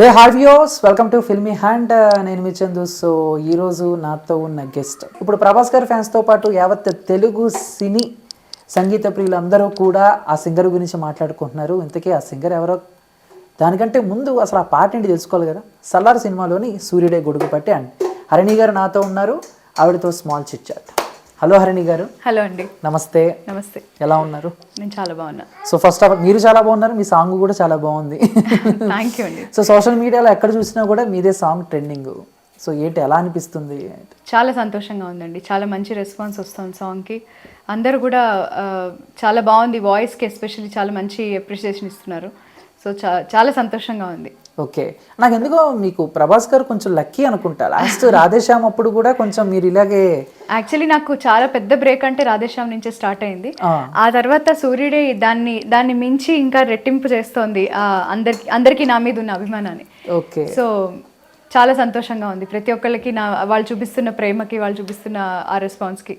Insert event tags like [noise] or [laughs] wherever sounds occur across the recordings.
హే హార్వియోస్ welcome to filmy hand. నేను మీ చందు. సో ఈరోజు నాతో ఉన్న గెస్ట్. ఇప్పుడు ప్రభాస్ గారి ఫ్యాన్స్తో పాటు యావత్ తెలుగు సినీ సంగీత ప్రియులందరూ కూడా ఆ సింగర్ గురించి మాట్లాడుకుంటున్నారు. ఇంతకీ ఆ సింగర్ ఎవరో? దానికంటే ముందు అసలు ఆ పాట ఏంటి తెలుసుకోవాలి కదా? సల్లార్ సినిమాలోని సూర్యుడే గొడుగు పట్టి అండ్ హరిణి గారు నాతో ఉన్నారు. ఆవిడతో small chit chat. Hello Harini గారు. హలో అండి. నమస్తే. నమస్తే. ఎలా ఉన్నారు? నేను చాలా బాగున్నా. సో ఫస్ట్ ఆఫ్ ఆల్ మీరు చాలా బాగున్నారు మీ సాంగ్ కూడా చాలా బాగుంది. థ్యాంక్ యూ అండి. సో సోషల్ మీడియాలో ఎక్కడ చూసినా కూడా మీదే సాంగ్ ట్రెండింగ్ సో ఏంటి ఎలా అనిపిస్తుంది? చాలా సంతోషంగా ఉందండి. చాలా మంచి రెస్పాన్స్ వస్తుంది సాంగ్కి అందరూ కూడా చాలా బాగుంది వాయిస్కి ఎస్పెషల్లీ చాలా మంచి అప్రిషియేషన్ ఇస్తున్నారు. సో చాలా సంతోషంగా ఉంది. ఓకే. నాకు ఎందుకో మీకు ప్రభాస్ గారు కొంచెం లక్కీ అనుకుంటా లాస్ట్ రాధేశ్యామ్ అప్పుడు కూడా కొంచెం మీరు ఇలాగే యాక్చువల్లీ నాకు చాలా పెద్ద బ్రేక్ అంటే రాధేశ్యామ్ నుంచే స్టార్ట్ అయింది. ఆ, తర్వాత సూర్యుడే దాన్ని దాన్ని మించి ఇంకా రెట్టింపు చేస్తోంది అందరికి అందరికీ నా మీద ఉన్న అభిమానాన్ని. ఓకే. సో చాలా సంతోషంగా ఉంది. ప్రతి ఒక్కళ్ళకి నా వాళ్ళు చూపిస్తున్న ప్రేమకి వాళ్ళు చూపిస్తున్న ఆ రెస్పాన్స్కి.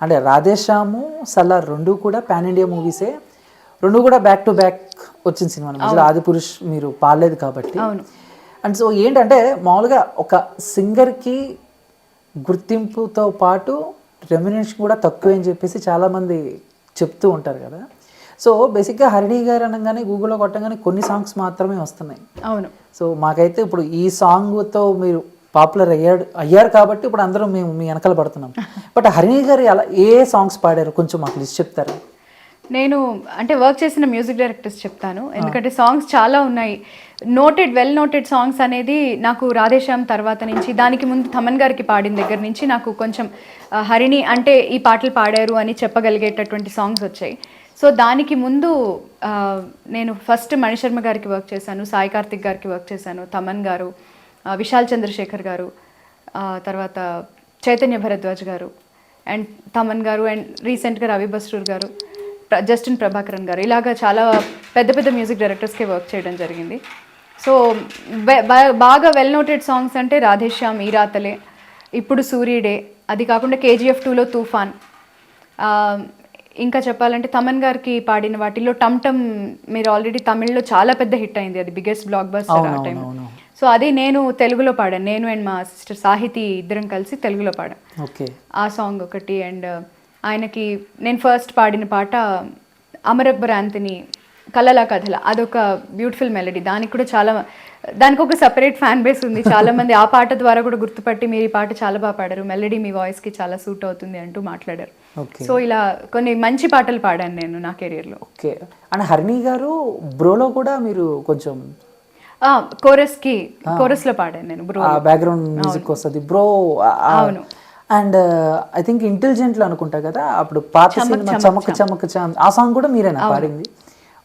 అంటే రాధేశ్యాము సల్లార్ రెండు కూడా పాన్ ఇండియా మూవీసే. రెండు కూడా బ్యాక్ టు బ్యాక్ వచ్చిన సినిమా మధ్యలో ఆది పురుష్ మీరు పాడలేదు కాబట్టి. అవును. అండ్ సో ఏంటంటే మామూలుగా ఒక సింగర్కి గుర్తింపుతో పాటు రెమ్యునేషన్ కూడా తక్కువే అని చెప్పేసి చాలామంది చెప్తూ ఉంటారు కదా. సో బేసిక్గా హరిణి గారు అనగానే గూగుల్లో కొట్టగానే కొన్ని సాంగ్స్ మాత్రమే వస్తున్నాయి. అవును. సో మాకైతే ఇప్పుడు ఈ సాంగ్తో మీరు పాపులర్ అయ్యాడు అయ్యారు కాబట్టి ఇప్పుడు అందరూ మేము మీ వెనకాల పడుతున్నాం. [laughs] బట్ హరిణి గారు అలా ఏ సాంగ్స్ పాడారు కొంచెం మాకు లిస్ట్ చెప్తారా? నేను అంటే వర్క్ చేసిన మ్యూజిక్ డైరెక్టర్స్ చెప్తాను. ఎందుకంటే సాంగ్స్ చాలా ఉన్నాయి. నోటెడ్ వెల్ నోటెడ్ సాంగ్స్ అనేది నాకు రాధేశ్యామ్ తర్వాత నుంచి దానికి ముందు థమన్ గారికి పాడిన దగ్గర నుంచి నాకు కొంచెం హరిణి అంటే ఈ పాటలు పాడారు అని చెప్పగలిగేటటువంటి సాంగ్స్ వచ్చాయి. సో దానికి ముందు నేను ఫస్ట్ మణిశర్మ గారికి వర్క్ చేశాను సాయి కార్తిక్ గారికి వర్క్ చేశాను తమన్ గారు విశాల్ చంద్రశేఖర్ గారు తర్వాత చైతన్య భరద్వాజ్ గారు అండ్ తమన్ గారు అండ్ రీసెంట్గా రవి బస్రూర్ గారు. జస్టిన్ ప్రభాకరన్ గారు. ఇలాగా చాలా పెద్ద పెద్ద మ్యూజిక్ డైరెక్టర్స్కి వర్క్ చేయడం జరిగింది. సో బాగా వెల్ నోటెడ్ సాంగ్స్ అంటే రాధేశ్యామ్ ఈరాతలే ఇప్పుడు సూర్యుడే. అది కాకుండా కేజీఎఫ్ టూలో తూఫాన్. ఇంకా చెప్పాలంటే తమన్ గారికి పాడిన వాటిలో టమ్ టమ్ మీరు ఆల్రెడీ తమిళ్ళో చాలా పెద్ద హిట్ అయింది. అది బిగ్గెస్ట్ బ్లాక్ బస్టర్ ఆ టైం సో అది నేను తెలుగులో పాడాను. నేను అండ్ మా సిస్టర్ సాహితి ఇద్దరం కలిసి తెలుగులో పాడాను ఆ సాంగ్ ఒకటి అండ్ ఆయనకి నేను ఫస్ట్ పాడిన పాట అమర్ అక్బర్ యాంతని కలలా కథల. అదొక బ్యూటిఫుల్ మెలడీ దానికి కూడా చాలా దానికి ఒక సపరేట్ ఫ్యాన్ బేస్ ఉంది. చాలా మంది ఆ పాట ద్వారా కూడా గుర్తుపట్టి మీరు ఈ పాట చాలా బాగా పాడారు. మెలడీ మీ వాయిస్కి చాలా సూట్ అవుతుంది అంటూ మాట్లాడారు. సో ఇలా కొన్ని మంచి పాటలు పాడాను నేను నా కెరియర్లో ఓకే అండ్ హరిణి గారు బ్రోలో కూడా మీరు కొంచెం కోరస్కి కోరస్లో పాడాను నేను బ్రో బ్యాక్గ్రౌండ్ మ్యూజిక్ వస్తుంది. బ్రో అవును. అండ్ ఐ థింక్ ఇంటెలిజెంట్లు అనుకుంటా కదా అప్పుడు పాత సినిమా చమక్ చమక్ చమ్ ఆ సాంగ్ కూడా మీరేనా పాడింది?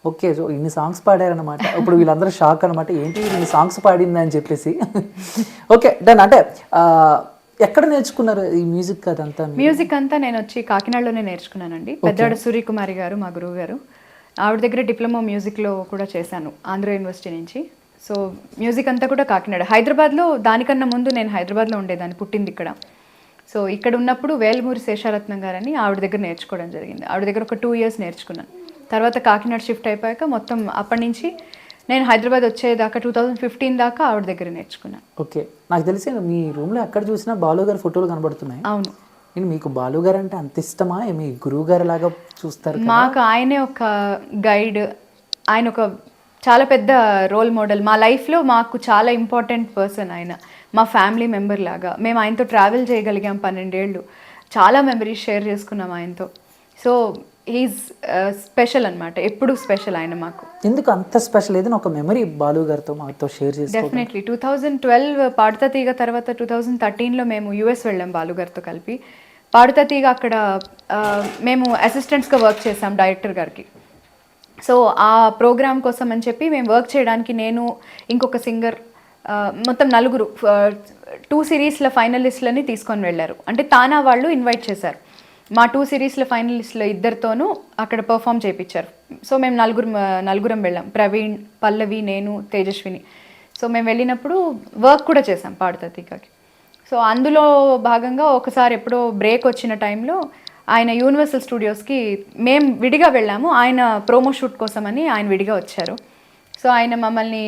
ఓకే సో ఇన్ని సాంగ్స్ పాడారనమాట ఇప్పుడు వీళ్ళందరూ షాక్ అనమాట ఏంటి ఇన్ని సాంగ్స్ పాడింది అని చెప్పేసి. Okay done. అంటే ఎక్కడ నేర్చుకున్నారు ఈ మ్యూజిక్ అదంతా మ్యూజిక్ అంతా నేను వచ్చి కాకినాడలోనే నేర్చుకున్నానండి. పెద్దాడ సూర్యకుమారి గారు మా గురువు గారు. ఆవిడ దగ్గర డిప్లొమా మ్యూజిక్లో కూడా చేశాను ఆంధ్ర యూనివర్సిటీ నుంచి. సో మ్యూజిక్ అంతా కూడా కాకినాడ. హైదరాబాద్లో దానికన్నా ముందు నేను హైదరాబాద్లో ఉండేదాన్ని పుట్టింది ఇక్కడ. సో ఇక్కడ ఉన్నప్పుడు వేల్మూరి శేషారత్నం గారని ఆవిడ దగ్గర నేర్చుకోవడం జరిగింది. ఆవిడ దగ్గర ఒక టూ ఇయర్స్ నేర్చుకున్నాను. తర్వాత కాకినాడ షిఫ్ట్ అయిపోయాక మొత్తం అప్పటి నుంచి నేను హైదరాబాద్ వచ్చేదాకా టూ థౌజండ్ ఫిఫ్టీన్ దాకా ఆవిడ దగ్గర నేర్చుకున్నాను ఓకే. నాకు తెలిసి మీ రూమ్లో ఎక్కడ చూసినా బాలు గారి ఫోటోలు కనబడుతున్నాయి. అవును. నేను మీకు బాలు గారు అంటే అంత ఇష్టమా? మీ గురువు గారి లాగా చూస్తారు? మాకు ఆయనే ఒక గైడ్ ఆయన ఒక చాలా పెద్ద రోల్ మోడల్ మా లైఫ్లో మాకు చాలా ఇంపార్టెంట్ పర్సన్ ఆయన. మా ఫ్యామిలీ మెంబర్ లాగా. మేము ఆయనతో ట్రావెల్ చేయగలిగాం పన్నెండేళ్ళు. చాలా మెమరీస్ షేర్ చేసుకున్నాం ఆయనతో. సో ఈజ్ స్పెషల్ అన్నమాట. ఎప్పుడు స్పెషల్ ఆయన మాకు. ఎందుకు అంత స్పెషల్ ఏదైనా ఒక మెమరీ బాలు గారితో మాతో షేర్ చేసుకో definitely two thousand twelve Paaduta Theega తర్వాత టూ థౌజండ్ థర్టీన్లో మేము యూఎస్ వెళ్ళాం బాలుగారితో కలిపి. పాడుతా తీగ అక్కడ ఆ, మేము అసిస్టెంట్స్గా వర్క్ చేసాం డైరెక్టర్ గారికి. సో ఆ ప్రోగ్రామ్ కోసం అని చెప్పి మేము వర్క్ చేయడానికి నేను ఇంకొక సింగర్ మొత్తం నలుగురు టూ సిరీస్ల ఫైనలిస్ట్లని తీసుకొని వెళ్ళారు. అంటే తానా వాళ్ళు ఇన్వైట్ చేశారు. మా టూ సిరీస్ల ఫైనలిస్ట్లో ఇద్దరితోనూ అక్కడ పర్ఫామ్ చేయించారు సో మేము నలుగురు నలుగురం వెళ్ళాం. ప్రవీణ్ పల్లవి నేను తేజస్విని. సో మేము వెళ్ళినప్పుడు వర్క్ కూడా చేసాం పాడుతా సో అందులో భాగంగా ఒకసారి ఎప్పుడో బ్రేక్ వచ్చిన టైంలో ఆయన యూనివర్సల్ స్టూడియోస్కి మేము విడిగా వెళ్ళాము. ఆయన ప్రోమో షూట్ కోసమని ఆయన విడిగా వచ్చారు. సో ఆయన మమ్మల్ని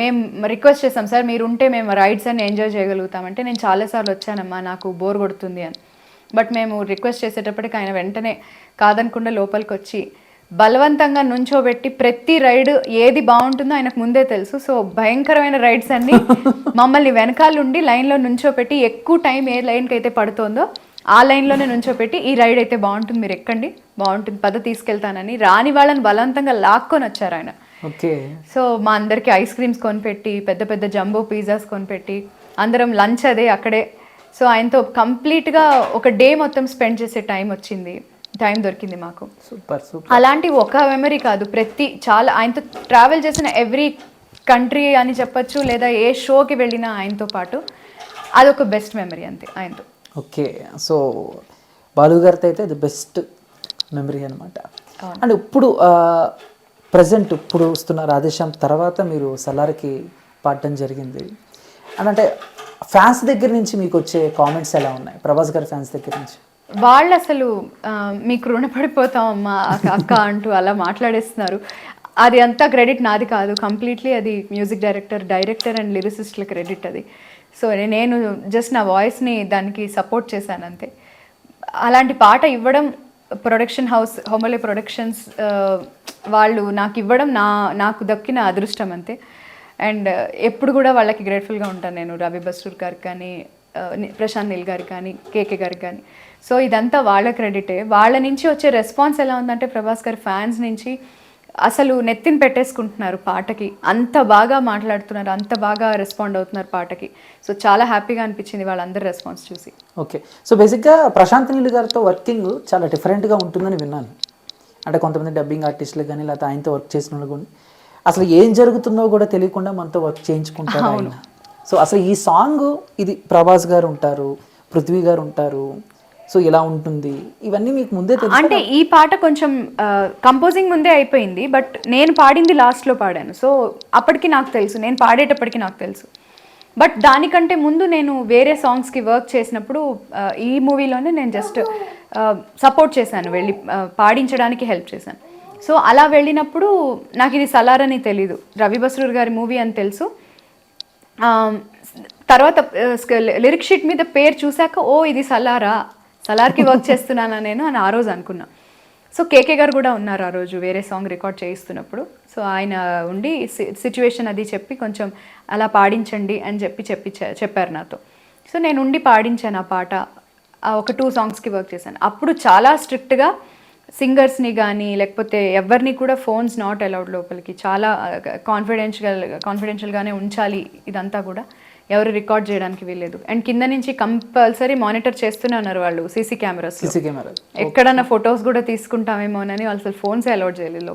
మేము రిక్వెస్ట్ చేస్తాం సార్ మీరు ఉంటే మేము రైడ్స్ అన్ని ఎంజాయ్ చేయగలుగుతామంటే నేను చాలాసార్లు వచ్చానమ్మా నాకు బోర్ కొడుతుంది అని. బట్ మేము రిక్వెస్ట్ చేసేటప్పటికి ఆయన వెంటనే కాదనకుండా లోపలికి వచ్చి బలవంతంగా నుంచోబెట్టి ప్రతి రైడ్ ఏది బాగుంటుందో ఆయనకు ముందే తెలుసు. సో భయంకరమైన రైడ్స్ అన్ని [laughs] మమ్మల్ని వెనకాలండి లైన్లో నుంచోబెట్టి ఎక్కువ టైం ఏ లైన్కి అయితే పడుతుందో ఆ లైన్లోనే నుంచోబెట్టి ఈ రైడ్ అయితే బాగుంటుంది మీరు ఎక్కండి బాగుంటుంది పద తీసుకెళ్తానని రాని వాళ్ళని బలవంతంగా లాక్కొని వచ్చారు ఆయన. ఓకే. సో మా అందరికి ఐస్ క్రీమ్స్ కొనిపెట్టి పెద్ద పెద్ద జంబో పిజ్జాస్ కొనిపెట్టి అందరం లంచ్ అదే అక్కడే. సో ఆయనతో కంప్లీట్గా ఒక డే మొత్తం స్పెండ్ చేసే టైం వచ్చింది. టైం దొరికింది మాకు. Super super. అలాంటి ఒక మెమరీ కాదు ప్రతి చాలా ఆయనతో ట్రావెల్ చేసిన ఎవ్రీ కంట్రీ అని చెప్పొచ్చు లేదా ఏ షోకి వెళ్ళినా ఆయనతో పాటు. అదొక బెస్ట్ మెమరీ అంతే ఆయనతో. ఓకే. సో బాలు గారితో అయితే ది బెస్ట్ మెమరీ అనమాట అండ్ ఇప్పుడు ప్రజెంట్ ఇప్పుడు వస్తున్న రాధేశ్యామ్ తర్వాత మీరు సలార్కి పాడటం జరిగింది. అని అంటే ఫ్యాన్స్ దగ్గర నుంచి మీకు వచ్చే కామెంట్స్ ఎలా ఉన్నాయి? ప్రభాస్ గారి ఫ్యాన్స్ దగ్గర నుంచి. వాళ్ళు అసలు మీకు రుణపడిపోతాం అమ్మా అక్క అక్క అంటూ అలా మాట్లాడేస్తున్నారు. అది అంతా క్రెడిట్ నాది కాదు. కంప్లీట్లీ అది మ్యూజిక్ డైరెక్టర్ డైరెక్టర్ అండ్ లిరిసిస్ట్ల క్రెడిట్ అది. సో నేను జస్ట్ నా వాయిస్ని దానికి సపోర్ట్ చేశాను అంతే. అలాంటి పాట ఇవ్వడం ప్రొడక్షన్ హౌస్ హోమలే ప్రొడక్షన్స్ వాళ్ళు నాకు ఇవ్వడం నా నాకు దక్కిన అదృష్టం అంతే. అండ్ uh, ఎప్పుడు కూడా వాళ్ళకి గ్రేట్ఫుల్గా ఉంటాను నేను. రవి బస్రూర్ గారికి కానీ uh, ప్రశాంత్ నీల్ గారు కానీ కేకే గారు కానీ. సో ఇదంతా వాళ్ళ క్రెడిటే వాళ్ళ నుంచి వచ్చే రెస్పాన్స్ ఎలా ఉందంటే ప్రభాస్ గారి ఫ్యాన్స్ నుంచి అసలు నెత్తిని పెట్టేసుకుంటున్నారు పాటకి. అంత బాగా మాట్లాడుతున్నారు అంత బాగా రెస్పాండ్ అవుతున్నారు పాటకి. సో చాలా హ్యాపీగా అనిపించింది వాళ్ళందరి రెస్పాన్స్ చూసి. ఓకే. సో బేసిక్గా ప్రశాంత్ నీల్ గారితో వర్కింగ్ చాలా డిఫరెంట్గా ఉంటుందని విన్నాను. అంటే కొంతమంది డబ్బింగ్ ఆర్టిస్టులు కానీ లేకపోతే ఆయనతో వర్క్ చేసిన వాళ్ళు కానీ అసలు ఏం జరుగుతుందో కూడా తెలియకుండా మనతో వర్క్ చేయించుకుంటారు ఆయన. సో అసలు ఈ సాంగ్ ఇది ప్రభాస్ గారు ఉంటారు పృథ్వీ గారు ఉంటారు. సో ఇలా ఉంటుంది. ఇవన్నీ మీకు ముందే తెలుసు అంటే ఈ పాట కొంచెం కంపోజింగ్ ముందే అయిపోయింది బట్ నేను పాడింది లాస్ట్లో పాడాను. సో అప్పటికి నాకు తెలుసు. నేను పాడేటప్పటికి నాకు తెలుసు. బట్ దానికంటే ముందు నేను వేరే సాంగ్స్కి వర్క్ చేసినప్పుడు ఈ మూవీలోనే నేను జస్ట్ సపోర్ట్ చేశాను వెళ్ళి పాడించడానికి హెల్ప్ చేశాను. సో అలా వెళ్ళినప్పుడు నాకు ఇది సలార్ అని తెలీదు. రవి బస్రూర్ గారి మూవీ అని తెలుసు. తర్వాత లిరిక్ షీట్ మీద పేరు చూశాక ఓ ఇది సలారా సలార్కి వర్క్ చేస్తున్నానా నేను అని ఆ రోజు అనుకున్నా. సో కేకే గారు కూడా ఉన్నారు ఆ రోజు వేరే సాంగ్ రికార్డ్ చేయిస్తున్నప్పుడు. సో ఆయన ఉండి సిచ్యువేషన్ అది చెప్పి కొంచెం అలా పాడించండి అని చెప్పి చెప్పి చెప్పారు నాతో. సో నేను ఉండి పాడించాను ఆ పాట ఒక టూ సాంగ్స్కి వర్క్ చేశాను. అప్పుడు చాలా స్ట్రిక్ట్గా సింగర్స్ని కానీ లేకపోతే ఎవరిని కూడా ఫోన్స్ నాట్ అలౌడ్ లోపలికి చాలా కాన్ఫిడెన్షియల్ కాన్ఫిడెన్షియల్గానే ఉంచాలి ఇదంతా కూడా. ఎవరు రికార్డ్ చేయడానికి వీల్లేదు. అండ్ కింద నుంచి కంపల్సరీ మానిటర్ చేస్తూనే ఉన్నారు వాళ్ళు సీసీ కెమెరాస్ సీసీ కెమెరా ఎక్కడన్నా ఫొటోస్ కూడా తీసుకుంటామేమోనని వాళ్ళు అసలు ఫోన్స్ అలౌడ్ చేయలేదు.